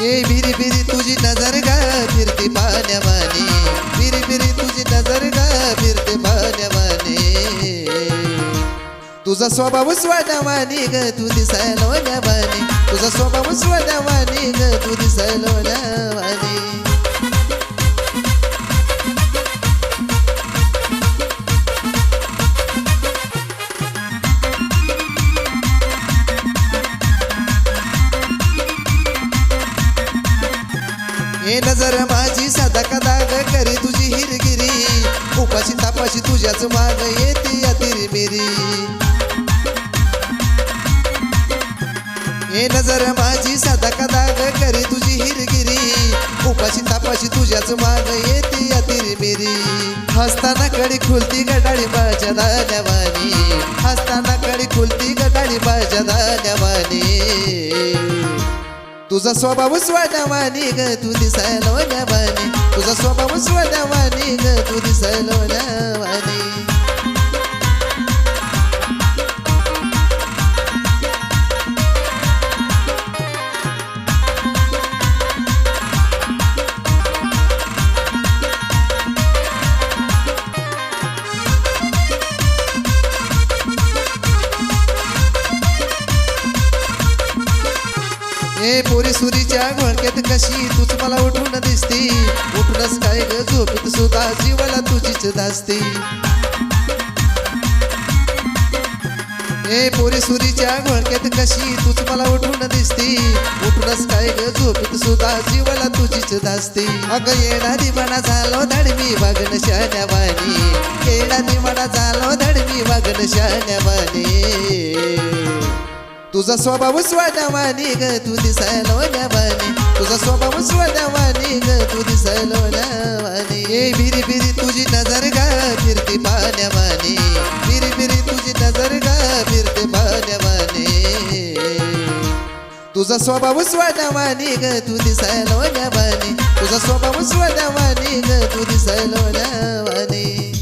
ए बिरी बिरी तुझी नजर गा फिरते पाण्यावाने. बिरी बिरी तुझी नजर गा फिरते पाण्यावाने. तुझा स्वभाव स्वनावानी ग तू दिसायलोण्यावानी तुझा स्वभाव स्वनावानी ग तू दिसायलोण्यावानी हे नजर माझी साधा कदा करी तुझी हिरगिरी. उपाशी तापाशी तुझ्याच माग येते अतिरी मिरी हे नजर माझी साधा कदा करी तुझी हिरगिरी. उपाशी तापाशी तुझ्याच माग येते अतिरी मिरी हसताना कडी खुलती गटाळी माझ्या दाण्यावानी हसताना कडी खुलती गटाळी माझ्या दाण्यावानी तुझा स्वभाव स्वनावानी ग तू दिसायला नवानी तुझा स्वभाव स्वनावानी ग तू दिसायला ए पोरी सुरीच्या घोळक्यात कशी? तूच मला उठून दिसती. उठूनच काय ग झोपीत सुद्धा जीवाला तुझीच धासती ए पोरी सुरीच्या घोळक्यात कशी? तूच मला उठून दिसती. उठूनच काय ग झोपीत सुद्धा जीवाला तुझीच धासती अगं येणारी मना झालो धडमी वागण शाण्यावानी येणारी मना झालो धडमी वागण शाण्यावानी तुझा स्वभाव स्वनावानी ग तू दिसायला नवानी. तुझा स्वभाव स्वनावानी ग तू दिसायला नवानी. ए बिरी बिरी तुझी नजर ग फिरते पाण्यावानी. बिरी बिरी तुझी नजर ग फिरते पाण्यावानी. तुझा स्वभाव स्वनावानी ग तू दिसायला तुझा ग नवानी.